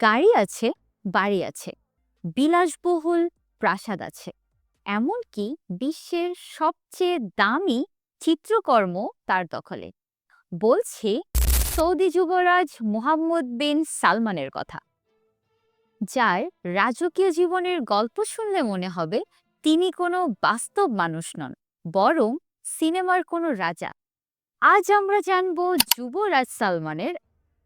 গাড়ি আছে, বাড়ি আছে, বিলাসবহুল প্রাসাদ আছে। এমনকি বিশ্বের সবচেয়ে দামি চিত্রকর্ম তার দখলে। বলছি সৌদি যুবরাজ মোহাম্মদ বিন সালমানের কথা। যার রাজকীয় জীবনের গল্প শুনলে মনে হবে তিনি কোনো বাস্তব মানুষ নন, বরং সিনেমার কোনো রাজা। আজ আমরা জানব যুবরাজ সালমানের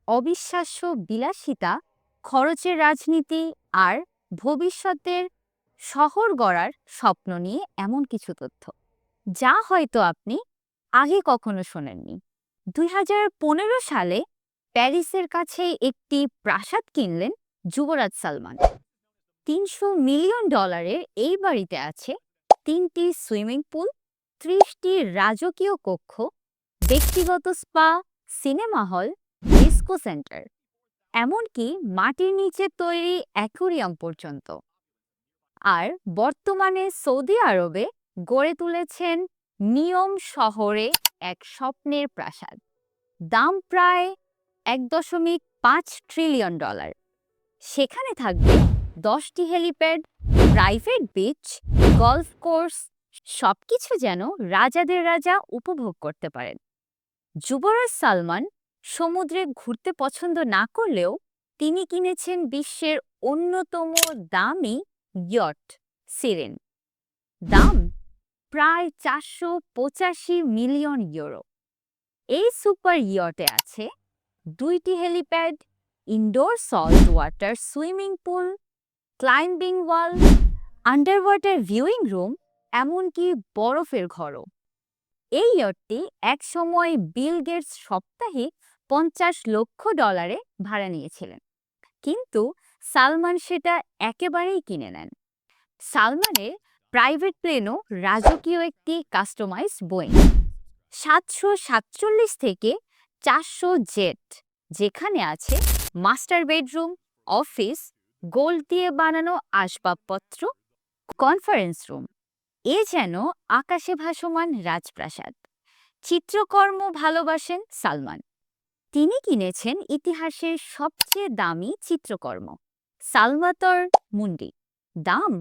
অবিশ্বাস্য বিলাসিতা খরচের রাজনীতি আর ভবিষ্যতের শহর গড়ার স্বপ্ন নিয়ে এমন কিছু তথ্য। যা হয়তো আপনি আগে কখনো শোনেননি। দুই হাজার পনেরো সালে প্যারিসের কাছে একটি প্রাসাদ কিনলেন যুবরাজ সালমান। তিনশো মিলিয়ন ডলারের এই বাড়িতে আছে তিনটি সুইমিং পুল, ত্রিশটি রাজকীয় কক্ষ, ব্যক্তিগত spa, cinema hall, disco centre. এমনকি মাটির নিচে তৈরি অ্যাকুরিয়াম পর্যন্ত। আর বর্তমানে সৌদি আরবে গড়ে তুলেছেন নিয়ম শহরে এক স্বপ্নের প্রাসাদ। দাম প্রায় এক দশমিক পাঁচ ট্রিলিয়ন ডলার। সেখানে থাকবে দশটি helipad, private beach, golf course, সবকিছু যেন রাজাদের রাজা উপভোগ করতে পারেন। যুবরাজ সালমান সমুদ্রে ঘুরতে পছন্দ না করলেও তিনি কিনেছেন বিশ্বের অন্যতম দামি ইয়ট, সিরেন। দাম প্রায় চারশো পঁচাশি মিলিয়ন ইউরো। এই সুপার ইয়টে আছে দুইটি helipad, indoor salt water swimming pool, climbing wall under water viewing room, এমনকি বরফের ঘরও। এই ইয়টটি একসময় বিল গেটস সাপ্তাহিক পঞ্চাশ লক্ষ ডলারে ভাড়া নিয়েছিলেন। কিন্তু সালমান সেটা একেবারেই কিনে নেন। সালমানের প্রাইভেট প্লেনও রাজকীয় একটি কাস্টমাইজ বোয়িং। সাতশো সাতচল্লিশ থেকে চারশো জেট যেখানে আছে মাস্টার বেডরুম, অফিস গোল্ড দিয়ে বানানো আসবাবপত্র, কনফারেন্স রুম। এ যেন আকাশে ভাসমান রাজপ্রাসাদ। চিত্রকর্ম ভালোবাসেন সালমান। তিনি কিনেছেন ইতিহাসের সবচেয়ে দামি চিত্রকর্ম, সালভাতর মুন্ডি। দাম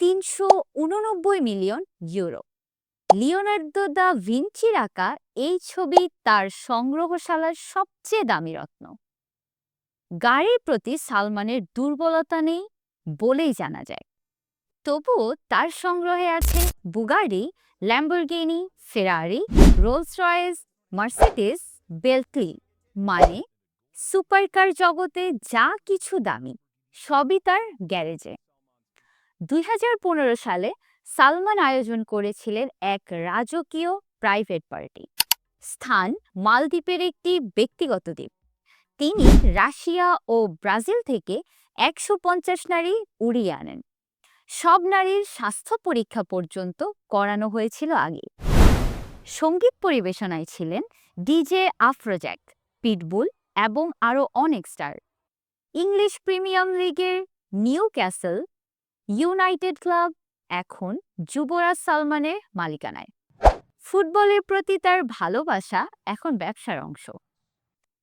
তিনশো উননব্বই মিলিয়ন ইউরো। লিওনার্দো দা ভিঞ্চির আঁকা এই ছবি তার সংগ্রহশালার সবচেয়ে দামি রত্ন। গাড়ির প্রতি সালমানের দুর্বলতা নেই বলেই জানা যায়। তবুও তার সংগ্রহে আছে Bugatti Lamborghini, Ferrari, Rolls Royce, Mercedes Bentley মানে সুপারকার জগতে যা কিছু দামি, সবই তার গ্যারেজে। দুই হাজার পনেরো সালে সালমান আয়োজন করেছিলেন এক রাজকীয় প্রাইভেট পার্টি স্থান মালদ্বীপের একটি ব্যক্তিগত দ্বীপ। তিনি রাশিয়া ও ব্রাজিল থেকে একশো পঞ্চাশ নারী উড়িয়ে আনেন। সব নারীর স্বাস্থ্য পরীক্ষা পর্যন্ত করানো হয়েছিল আগে। সংগীত পরিবেশনায় ছিলেন ডিজে আফরোজ্যাক পিটবুল এবং আরও অনেক স্টার ইংলিশ প্রিমিয়াম লিগের নিউ ক্যাসেল ইউনাইটেড ক্লাব এখন যুবরাজ সালমানের মালিকানায়। ফুটবলের প্রতি তার ভালোবাসা এখন ব্যবসার অংশ।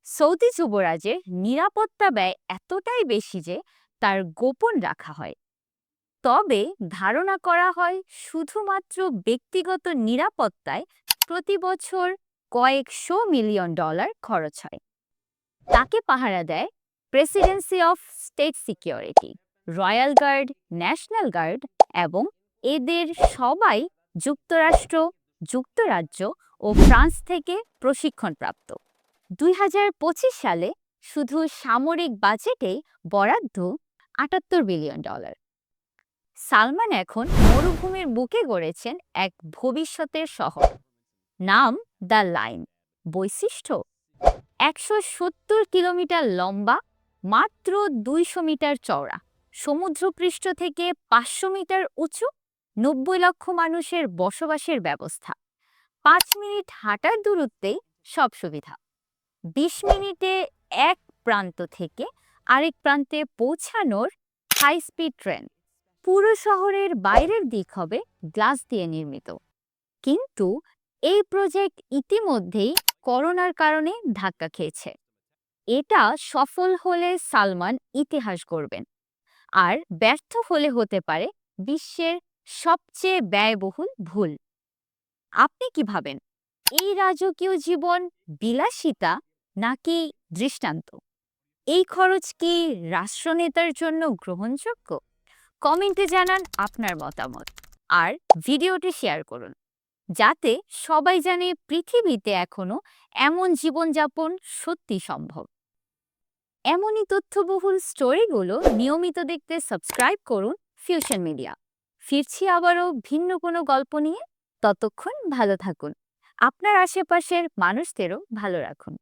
সৌদি যুবরাজের নিরাপত্তা ব্যয় এতটাই বেশি যে তার গোপন রাখা হয়। তবে ধারণা করা হয় শুধুমাত্র ব্যক্তিগত নিরাপত্তায় প্রতি বছর কয়েকশো মিলিয়ন ডলার খরচ হয়। তাকে পাহারা দেয় presidency of state security royal guard national guard এবং এদের সবাই যুক্তরাষ্ট্র, যুক্তরাজ্য ও ফ্রান্স থেকে প্রশিক্ষণপ্রাপ্ত। দুই হাজার পঁচিশ সালে শুধু সামরিক বাজেটে বরাদ্দ আটাত্তর বিলিয়ন ডলার। সালমান এখন মরুভূমির বুকে গড়েছেন এক ভবিষ্যতের শহর। নাম দ্য লাইন। বৈশিষ্ট্য, একশো সত্তর কিলোমিটার লম্বা, মাত্র দুইশো মিটার চওড়া। সমুদ্রপৃষ্ঠ থেকে পাঁচশো মিটার উঁচু, নব্বই লক্ষ মানুষের বসবাসের ব্যবস্থা। পাঁচ মিনিট হাঁটার দূরত্বেই সব সুবিধা। বিশ মিনিটে এক প্রান্ত থেকে আরেক প্রান্তে পৌঁছানোর হাই স্পিড ট্রেন পুরো শহরের বাইরের দিক হবে গ্লাস দিয়ে নির্মিত। কিন্তু এই প্রজেক্ট ইতিমধ্যেই করোনার কারণে ধাক্কা খেয়েছে। এটা সফল হলে সালমান ইতিহাস গড়বেন। আর ব্যর্থ হলে হতে পারে বিশ্বের সবচেয়ে ব্যয়বহুল ভুল। আপনি কি ভাবেন? এই রাজকীয় জীবন বিলাসিতা নাকি দৃষ্টান্ত? এই খরচ কি রাষ্ট্রনেতার জন্য গ্রহণযোগ্য? কমেন্টে জানান আপনার মতামত। আর ভিডিওটি শেয়ার করুন। যাতে সবাই জানে পৃথিবীতে এখনও এমন জীবনযাপন সত্যি সম্ভব। এমনই তথ্যবহুল স্টোরিগুলো নিয়মিত দেখতে সাবস্ক্রাইব করুন ফিউশন মিডিয়া। ফিরছি আবারও ভিন্ন কোনো গল্প নিয়ে। ততক্ষণ ভালো থাকুন। আপনার আশেপাশের মানুষদেরও ভালো রাখুন।